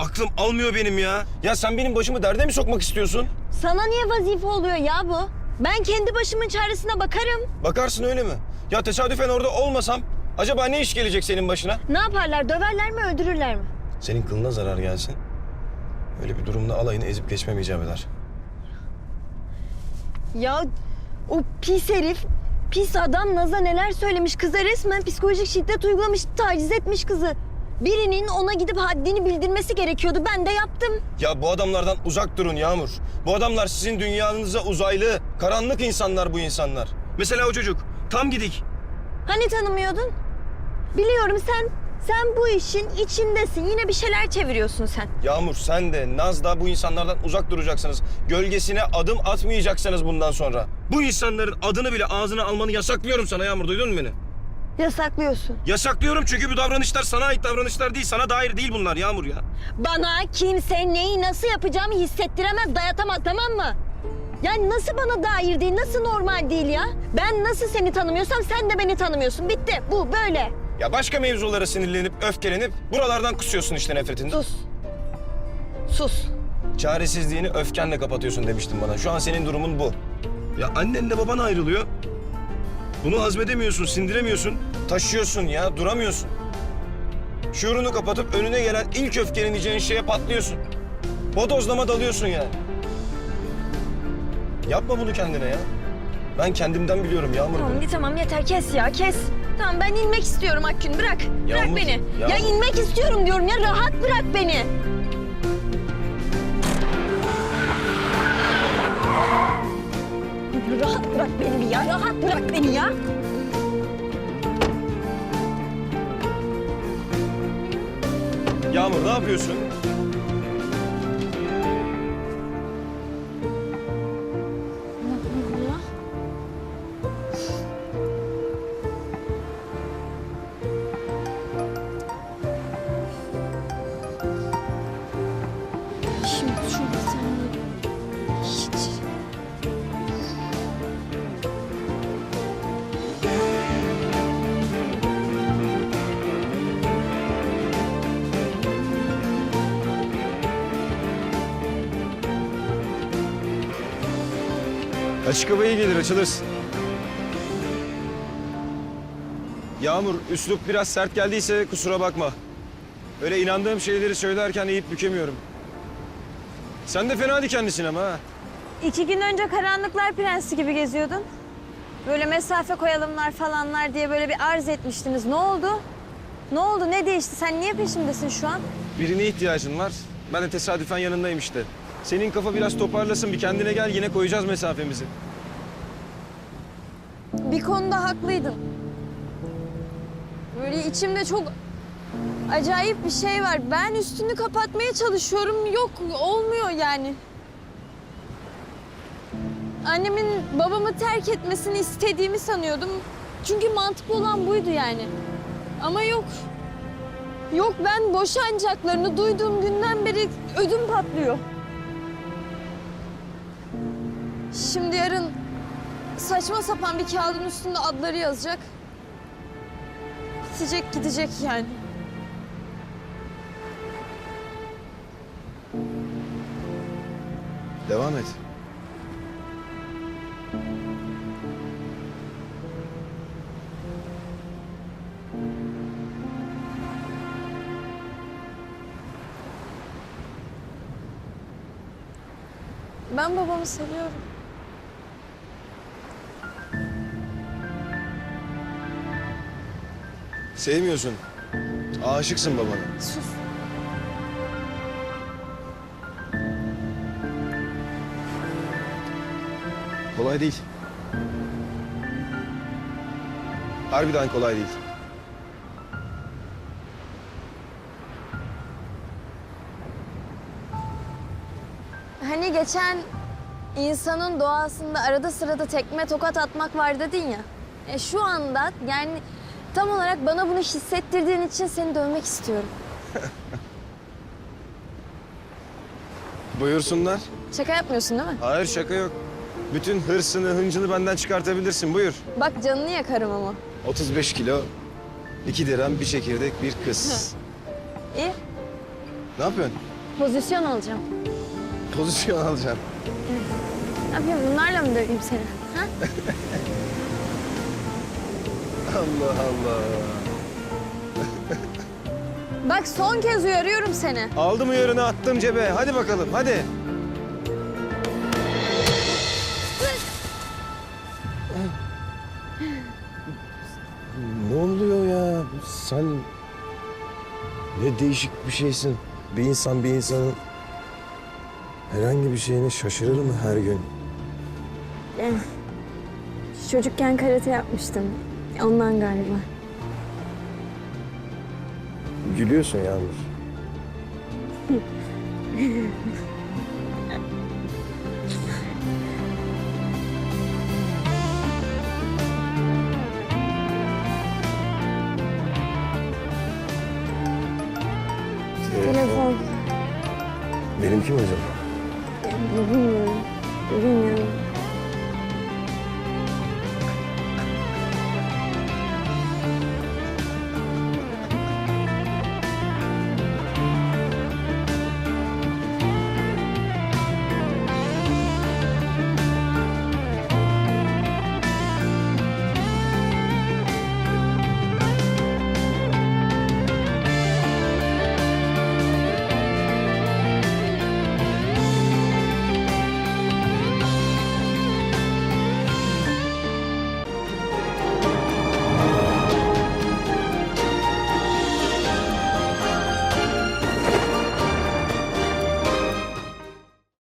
aklım almıyor benim ya. Ya sen benim başımı derde mi sokmak istiyorsun? Sana niye vazife oluyor ya bu? Ben kendi başımın çaresine bakarım. Bakarsın öyle mi? Ya tesadüfen orada olmasam acaba ne iş gelecek senin başına? Ne yaparlar? Döverler mi, öldürürler mi? Senin kılına zarar gelsin. Öyle bir durumda alayını ezip geçmem icap eder. Ya o pis herif, pis adam Naz'a neler söylemiş. Kıza resmen psikolojik şiddet uygulamış, taciz etmiş kızı. Birinin ona gidip haddini bildirmesi gerekiyordu. Ben de yaptım. Ya bu adamlardan uzak durun Yağmur. Bu adamlar sizin dünyanıza uzaylı, karanlık insanlar bu insanlar. Mesela o çocuk. Tam gidik. Hani tanımıyordun? Biliyorum sen, sen bu işin içindesin. Yine bir şeyler çeviriyorsun sen. Yağmur sen de Naz da bu insanlardan uzak duracaksınız. Gölgesine adım atmayacaksınız bundan sonra. Bu insanların adını bile ağzına almanı yasaklıyorum sana Yağmur duydun mu beni? Yasaklıyorsun. Yasaklıyorum çünkü bu davranışlar sana ait davranışlar değil. Sana dair değil bunlar Yağmur ya. Bana kimse neyi nasıl yapacağımı hissettiremez, dayatamaz tamam mı? Yani nasıl bana dair değil, nasıl normal değil ya? Ben nasıl seni tanımıyorsam sen de beni tanımıyorsun. Bitti. Bu böyle. Ya başka mevzulara sinirlenip öfkelenip buralardan kusuyorsun işte nefretini. Sus. Sus. Çaresizliğini öfkenle kapatıyorsun demiştin bana. Şu an senin durumun bu. Ya annenle baban ayrılıyor. Bunu hazmedemiyorsun, sindiremiyorsun. Taşıyorsun ya, duramıyorsun. Şuurunu kapatıp önüne gelen ilk öfkeleneceğin şeye patlıyorsun. Bodozlama dalıyorsun yani. Yapma bunu kendine ya. Ben kendimden biliyorum Yağmur. Tamam, bunu. tamam yeter kes ya kes. Tamam ben inmek istiyorum Akgün bırak. Bırak Yağmur, beni. Ya Yağmur. inmek istiyorum diyorum ya rahat bırak beni. Rahat bırak beni ya rahat bırak beni ya. Yağmur ne yapıyorsun? Açık hava iyi gelir, açılırsın. Yağmur, üslup biraz sert geldiyse kusura bakma. Öyle inandığım şeyleri söylerken eğip bükemiyorum. Sen de fena dikenlisin ama ha. İki gün önce karanlıklar prensi gibi geziyordun. Böyle mesafe koyalımlar falanlar diye böyle bir arz etmiştiniz. Ne oldu? Ne oldu? Ne değişti? Sen niye peşimdesin şu an? Birine ihtiyacın var. Ben de tesadüfen yanındayım işte. Senin kafa biraz toparlasın, bir kendine gel yine koyacağız mesafemizi. Bir konuda haklıydın. Böyle içimde çok acayip bir şey var. Ben üstünü kapatmaya çalışıyorum. Yok, olmuyor yani. Annemin babamı terk etmesini istediğimi sanıyordum. Çünkü mantıklı olan buydu yani. Ama yok. Yok ben boşanacaklarını duyduğum günden beri ödüm patlıyor. Şimdi yarın saçma sapan bir kağıdın üstünde adları yazacak. Bitecek gidecek yani. Devam et. Ben babamı seviyorum. Sevmiyorsun. Aşıksın babana. Sus. Kolay değil. Harbiden kolay değil. Hani geçen insanın doğasında arada sırada tekme tokat atmak var dedin ya. E şu anda yani tam olarak bana bunu hissettirdiğin için seni dövmek istiyorum. Buyursunlar. Şaka yapmıyorsun değil mi? Hayır şaka yok. Bütün hırsını, hıncını benden çıkartabilirsin. Buyur. Bak canını yakarım ama. 35 kilo, 2 dirhem, bir çekirdek, bir kız. İyi. Ne yapıyorsun? Pozisyon alacağım. Pozisyon alacaksın. Ne yapayım bunlarla mı döveyim seni? Ha? Allah Allah. Bak son kez uyarıyorum seni. Aldım uyarını attım cebe. Hadi bakalım hadi. Ne oluyor ya? Sen ne değişik bir şeysin. Bir insan bir insanın herhangi bir şeyine şaşırır mı her gün? Çocukken karate yapmıştım. Ondan galiba. Gülüyorsun yalnız. Telefon. Benimki mi acaba? Bilmiyorum. Bilmiyorum.